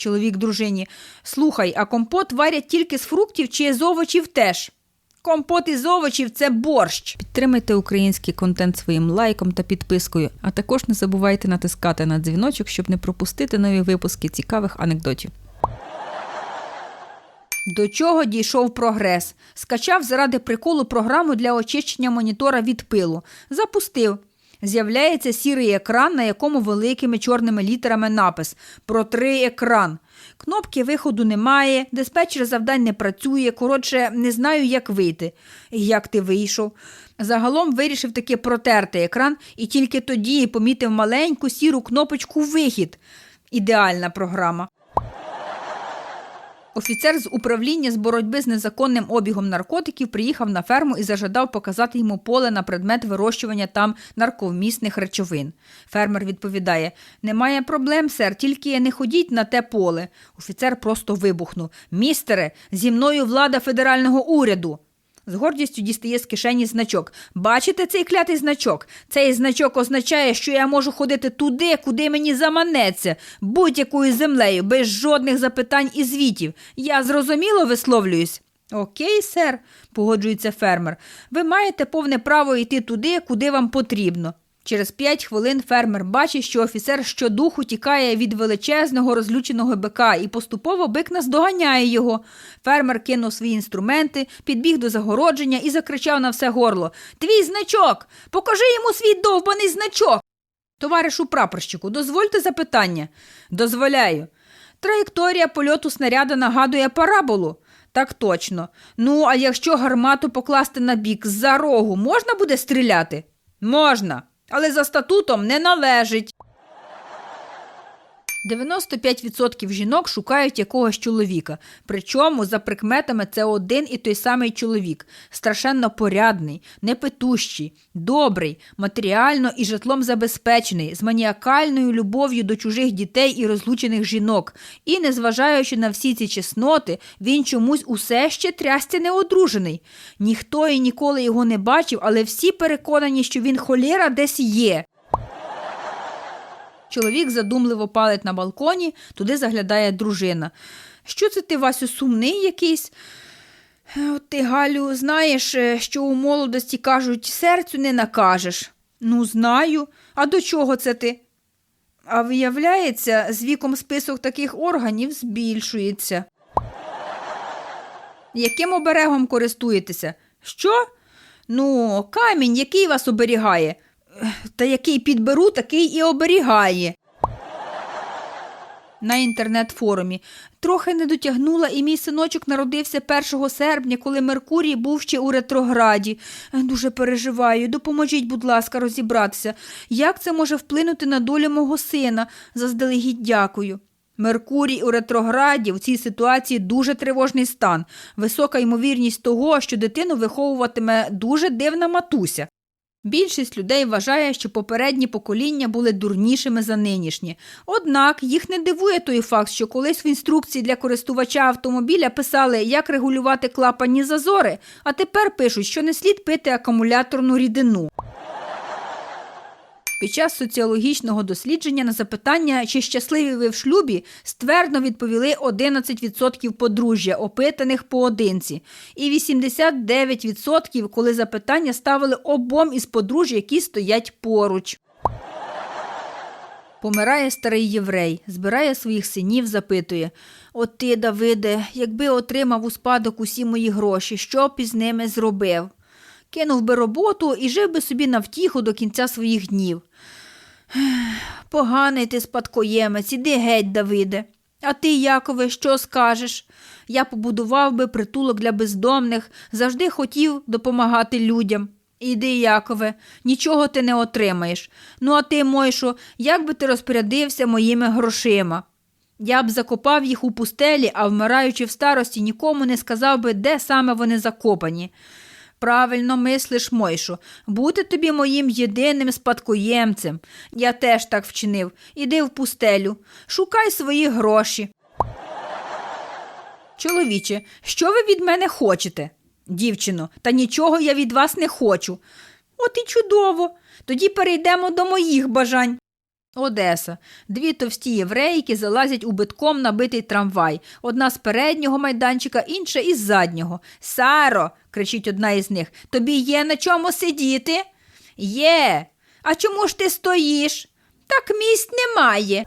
Чоловік дружині. Слухай, а компот варять тільки з фруктів чи з овочів теж? Компот із овочів це борщ. Підтримайте український контент своїм лайком та підпискою, а також не забувайте натискати на дзвіночок, щоб не пропустити нові випуски цікавих анекдотів. До чого дійшов прогрес? Скачав заради приколу програму для очищення монітора від пилу. Запустив. З'являється сірий екран, на якому великими чорними літерами напис Протри екран. Кнопки виходу немає, диспетчер завдань не працює. Коротше, не знаю, як вийти. Як ти вийшов? Загалом вирішив таки протерти екран і тільки тоді помітив маленьку сіру кнопочку Вихід. Ідеальна програма. Офіцер з управління з боротьби з незаконним обігом наркотиків приїхав на ферму і зажадав показати йому поле на предмет вирощування там нарковмісних речовин. Фермер відповідає: Немає проблем, сер, тільки не ходіть на те поле. Офіцер просто вибухнув: Містере, зі мною влада федерального уряду. З гордістю дістає з кишені значок. Бачите цей клятий значок? Цей значок означає, що я можу ходити туди, куди мені заманеться, будь-якою землею, без жодних запитань і звітів. Я зрозуміло висловлююсь. Окей, сер, погоджується фермер. Ви маєте повне право йти туди, куди вам потрібно. Через п'ять хвилин фермер бачить, що офіцер щодуху тікає від величезного розлюченого бика, і поступово бик наздоганяє його. Фермер кинув свої інструменти, підбіг до загородження і закричав на все горло: Твій значок! Покажи йому свій довбаний значок! Товаришу прапорщику, дозвольте запитання. Дозволяю. Траєкторія польоту снаряда нагадує параболу. Так точно. Ну, а якщо гармату покласти на бік з-за рогу, можна буде стріляти? Можна, але за статутом не належить. 95% жінок шукають якогось чоловіка. Причому, за прикметами, це один і той самий чоловік. Страшенно порядний, непитущий, добрий, матеріально і житлом забезпечений, з маніакальною любов'ю до чужих дітей і розлучених жінок. І, незважаючи на всі ці чесноти, він чомусь усе ще трясця неодружений. Ніхто і ніколи його не бачив, але всі переконані, що він холєра десь є. Чоловік задумливо палить на балконі, туди заглядає дружина. Що це ти, Васю, сумний якийсь? «Е, От ти, Галю, знаєш, е, що у молодості кажуть, серцю не накажеш. Ну, знаю. А до чого це ти? А виявляється, з віком список таких органів збільшується. Яким оберегом користуєтеся? Що? Ну, камінь, який вас оберігає. Та який підберу, такий і оберігає. На інтернет-форумі. Трохи не дотягнула, і мій синочок народився 1 серпня, коли Меркурій був ще у ретрограді. Дуже переживаю. Допоможіть, будь ласка, розібратися. Як це може вплинути на долю мого сина? Заздалегідь дякую. Меркурій у ретрограді в цій ситуації дуже тривожний стан. Висока ймовірність того, що дитину виховуватиме дуже дивна матуся. Більшість людей вважає, що попередні покоління були дурнішими за нинішні. Однак їх не дивує той факт, що колись в інструкції для користувача автомобіля писали, як регулювати клапанні зазори, а тепер пишуть, що не слід пити акумуляторну рідину. Під час соціологічного дослідження на запитання, чи щасливі ви в шлюбі, ствердно відповіли 11% подружжя, опитаних поодинці, і 89%, коли запитання ставили обом із подружжя, які стоять поруч. Помирає старий єврей, збирає своїх синів, запитує: От ти, Давиде, якби отримав у спадок усі мої гроші, що б із ними зробив? Кинув би роботу і жив би собі на втіху до кінця своїх днів. Поганий ти спадкоємець, іди геть, Давиде. А ти, Якове, що скажеш? Я побудував би притулок для бездомних, завжди хотів допомагати людям. Іди, Якове, нічого ти не отримаєш. Ну, а ти, Мойшо, як би ти розпорядився моїми грошима? Я б закопав їх у пустелі, а вмираючи в старості, нікому не сказав би, де саме вони закопані. Правильно мислиш, Мойшо, бути тобі моїм єдиним спадкоємцем. Я теж так вчинив. Іди в пустелю, шукай свої гроші. Чоловіче, що ви від мене хочете? Дівчино, та нічого я від вас не хочу. От і чудово. Тоді перейдемо до моїх бажань. Одеса. Дві товсті єврейки залазять у битком набитий трамвай. Одна з переднього майданчика, інша із заднього. Саро, кричить одна із них, тобі є на чому сидіти? Є. А чому ж ти стоїш? Так місць немає.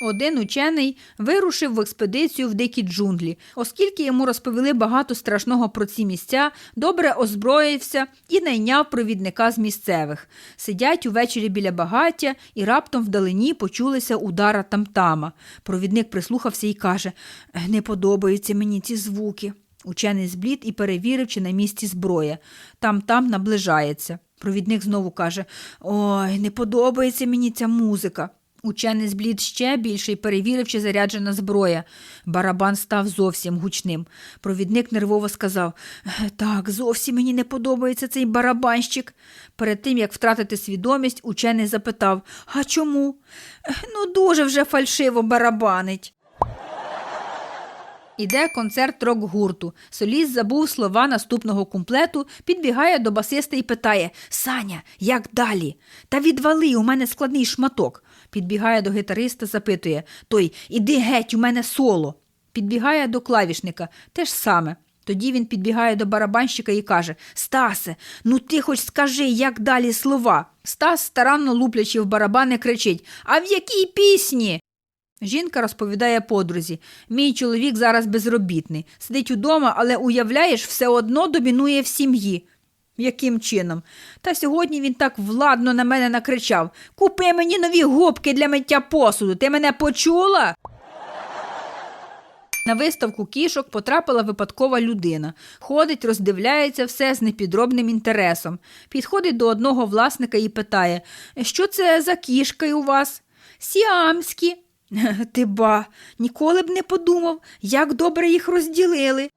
Один учений вирушив в експедицію в дикі джунглі, оскільки йому розповіли багато страшного про ці місця, добре озброївся і найняв провідника з місцевих. Сидять увечері біля багаття, і раптом вдалині почулися удара тамтама. Провідник прислухався і каже: Не подобаються мені ці звуки. Учений зблід і перевірив, чи на місці зброя. Там-там наближається. Провідник знову каже: Ой, не подобається мені ця музика. Учений зблід ще більше і перевірив, чи заряджена зброя. Барабан став зовсім гучним. Провідник нервово сказав: Так, зовсім мені не подобається цей барабанщик. Перед тим, як втратити свідомість, учений запитав: А чому? Ну, дуже вже фальшиво барабанить. Іде концерт рок-гурту. Соліст забув слова наступного куплету, підбігає до басиста і питає Саня, як далі? Та відвали, у мене складний шматок. Підбігає до гітариста, запитує Той, іди геть, у мене соло. Підбігає до клавішника, те ж саме. Тоді він підбігає до барабанщика і каже Стасе, ну ти хоч скажи, як далі слова. Стас, старанно луплячи в барабани, кричить А в якій пісні? Жінка розповідає подрузі: мій чоловік зараз безробітний, сидить удома, але уявляєш, все одно домінує в сім'ї. Яким чином? Та сьогодні він так владно на мене накричав Купи мені нові губки для миття посуду. Ти мене почула? На виставку кішок потрапила випадкова людина. Ходить, роздивляється все з непідробним інтересом. Підходить до одного власника і питає, що це за кішки у вас? Сіамські. Ти ба, ніколи б не подумав, як добре їх розділили.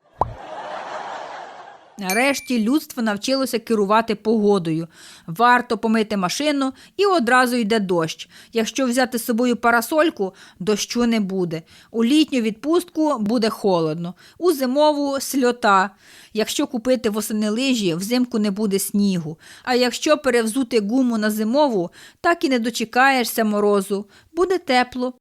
Нарешті людство навчилося керувати погодою. Варто помити машину і одразу йде дощ. Якщо взяти з собою парасольку, дощу не буде. У літню відпустку буде холодно, у зимову сльота. Якщо купити восени лижі, взимку не буде снігу. А якщо перевзути гуму на зимову, так і не дочекаєшся морозу. Буде тепло.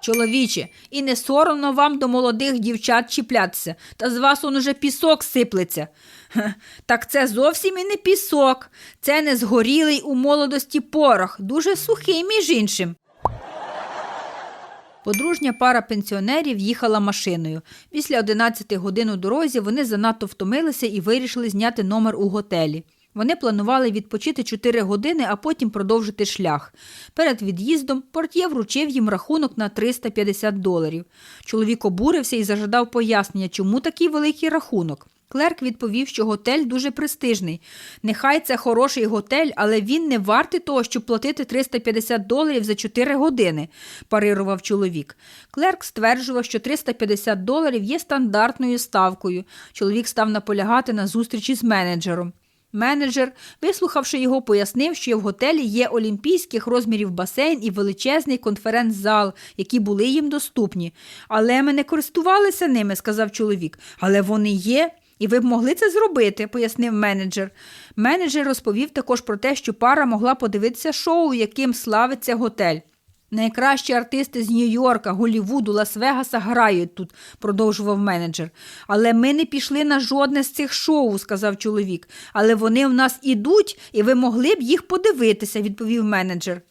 Чоловіче, і не соромно вам до молодих дівчат чіплятися, та з вас он уже пісок сиплеться. Хе, Так це зовсім і не пісок, це не згорілий у молодості порох, дуже сухий, між іншим. Подружня пара пенсіонерів їхала машиною. Після 11 годин у дорозі вони занадто втомилися і вирішили зняти номер у готелі. Вони планували відпочити 4 години, а потім продовжити шлях. Перед від'їздом портє вручив їм рахунок на 350 доларів. Чоловік обурився і зажадав пояснення, чому такий великий рахунок. Клерк відповів, що готель дуже престижний. Нехай це хороший готель, але він не вартий того, щоб платити 350 доларів за 4 години, парирував чоловік. Клерк стверджував, що 350 доларів є стандартною ставкою. Чоловік став наполягати на зустрічі з менеджером. Менеджер, вислухавши його, пояснив, що в готелі є олімпійських розмірів басейн і величезний конференц-зал, які були їм доступні. Але ми не користувалися ними, сказав чоловік. Але вони є. І ви б могли це зробити, пояснив менеджер. Менеджер розповів також про те, що пара могла подивитися шоу, яким славиться готель. Найкращі артисти з Нью-Йорка, Голлівуду, Лас-Вегаса грають тут, продовжував менеджер. Але ми не пішли на жодне з цих шоу, сказав чоловік. Але вони в нас ідуть, і ви могли б їх подивитися, відповів менеджер.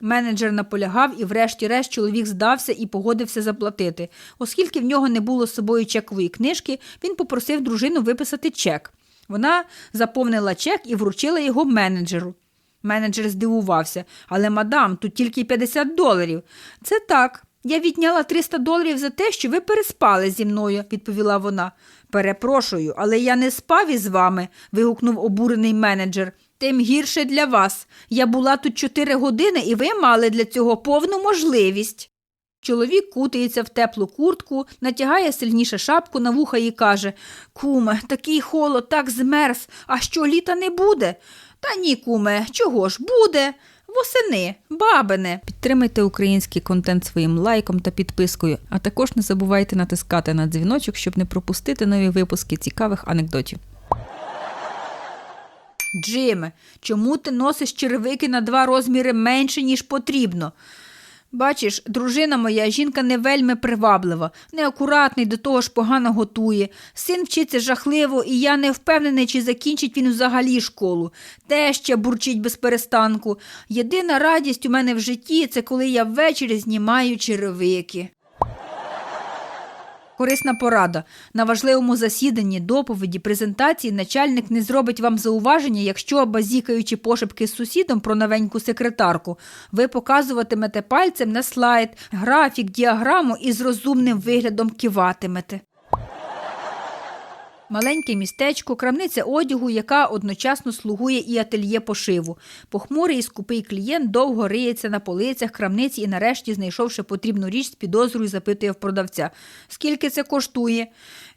Менеджер наполягав, і, врешті-решт, чоловік здався і погодився заплатити. Оскільки в нього не було з собою чекової книжки, він попросив дружину виписати чек. Вона заповнила чек і вручила його менеджеру. Менеджер здивувався. Але, мадам, тут тільки 50 доларів. Це так. Я відняла 300 доларів за те, що ви переспали зі мною, відповіла вона. Перепрошую, але я не спав із вами, вигукнув обурений менеджер. Тим гірше для вас. Я була тут 4 години, і ви мали для цього повну можливість. Чоловік кутається в теплу куртку, натягає сильніше шапку на вуха і каже Куме, такий холод, так змерз, а що літа не буде? Та ні, куме, чого ж буде? Восени, бабине. Підтримайте український контент своїм лайком та підпискою, а також не забувайте натискати на дзвіночок, щоб не пропустити нові випуски цікавих анекдотів. Джиме, чому ти носиш червики на два розміри менше, ніж потрібно? Бачиш, дружина моя жінка не вельми приваблива, неакуратний, до того ж погано готує. Син вчиться жахливо, і я не впевнений, чи закінчить він взагалі школу. Те ще бурчить без перестанку. Єдина радість у мене в житті це коли я ввечері знімаю черевики. Корисна порада. На важливому засіданні, доповіді, презентації начальник не зробить вам зауваження, якщо, базікаючи пошепки з сусідом про новеньку секретарку, ви показуватимете пальцем на слайд, графік, діаграму і з розумним виглядом киватимете. Маленьке містечко, крамниця одягу, яка одночасно слугує і ательє пошиву. Похмурий і скупий клієнт довго риється на полицях крамниці і, нарешті, знайшовши потрібну річ, з підозрою запитує в продавця: Скільки це коштує?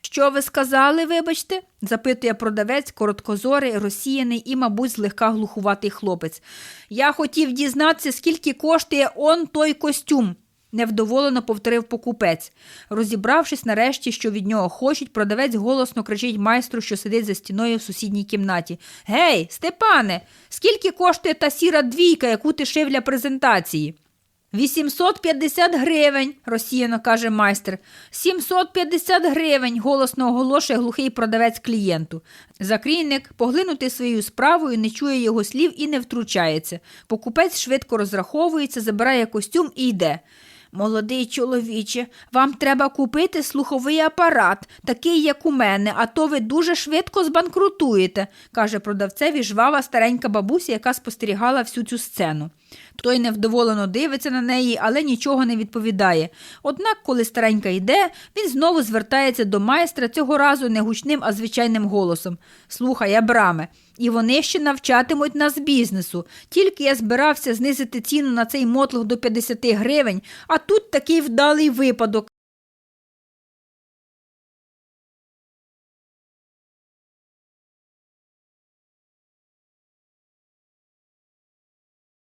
Що ви сказали, вибачте? запитує продавець, короткозорий, розсіяний і, мабуть, злегка глухуватий хлопець. Я хотів дізнатися, скільки коштує он той костюм. Невдоволено повторив покупець. Розібравшись нарешті, що від нього хочуть, продавець голосно кричить майстру, що сидить за стіною в сусідній кімнаті. Гей, Степане, скільки коштує та сіра двійка, яку ти шив для презентації? 850 гривень, розсіяно каже майстер. 750 гривень, голосно оголошує глухий продавець клієнту. Закрійник, поглинутий своєю справою, не чує його слів і не втручається. Покупець швидко розраховується, забирає костюм і йде. Молодий чоловіче, вам треба купити слуховий апарат, такий, як у мене, а то ви дуже швидко збанкрутуєте, каже продавцеві жвава старенька бабуся, яка спостерігала всю цю сцену. Той невдоволено дивиться на неї, але нічого не відповідає. Однак, коли старенька йде, він знову звертається до майстра цього разу не гучним, а звичайним голосом. Слухай, Абраме, і вони ще навчатимуть нас бізнесу. Тільки я збирався знизити ціну на цей мотлох до 50 гривень, а тут такий вдалий випадок.